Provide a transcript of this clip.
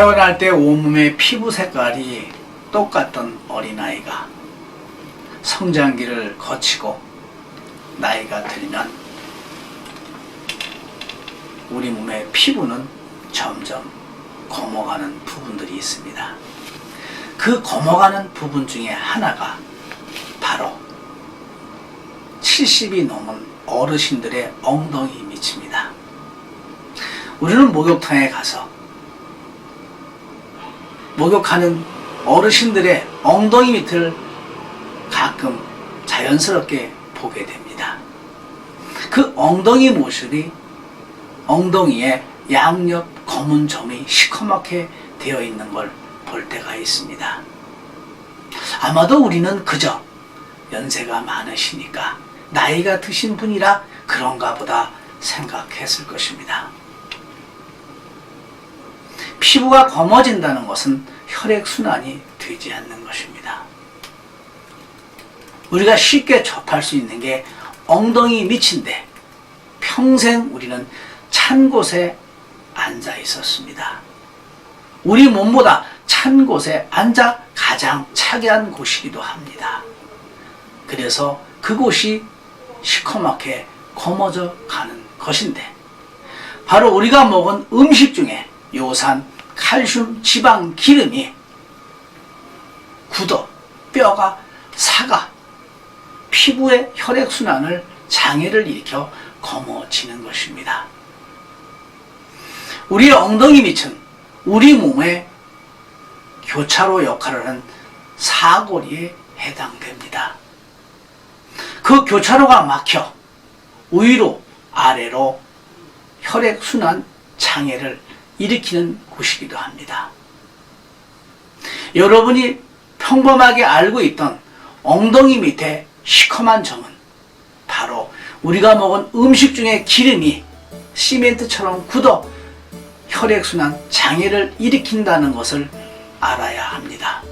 태어날 때 온몸의 피부 색깔이 똑같던 어린아이가 성장기를 거치고 나이가 들면 우리 몸의 피부는 점점 검어가는 부분들이 있습니다. 그 검어가는 부분 중에 하나가 바로 70이 넘은 어르신들의 엉덩이 밑입니다. 우리는 목욕탕에 가서 목욕하는 어르신들의 엉덩이 밑을 가끔 자연스럽게 보게 됩니다. 그 엉덩이 모습이 엉덩이에 양옆 검은 점이 시커멓게 되어 있는 걸 볼 때가 있습니다. 아마도 우리는 그저 연세가 많으시니까 나이가 드신 분이라 그런가 보다 생각했을 것입니다. 피부가 검어진다는 것은 혈액순환이 되지 않는 것입니다. 우리가 쉽게 접할 수 있는 게 엉덩이 밑인데 평생 우리는 찬 곳에 앉아 있었습니다. 우리 몸보다 찬 곳에 앉아 가장 차게 한 곳이기도 합니다. 그래서 그곳이 시커멓게 검어져 가는 것인데 바로 우리가 먹은 음식 중에 요산, 칼슘, 지방, 기름이 굳어 뼈가 사가 피부의 혈액순환을 장애를 일으켜 검어지는 것입니다. 우리 엉덩이 밑은 우리 몸의 교차로 역할을 하는 사거리에 해당됩니다. 그 교차로가 막혀 위로 아래로 혈액순환 장애를 일으키는 곳이기도 합니다. 여러분이 평범하게 알고 있던 엉덩이 밑에 시커먼 점은 바로 우리가 먹은 음식 중에 기름이 시멘트처럼 굳어 혈액순환 장애를 일으킨다는 것을 알아야 합니다.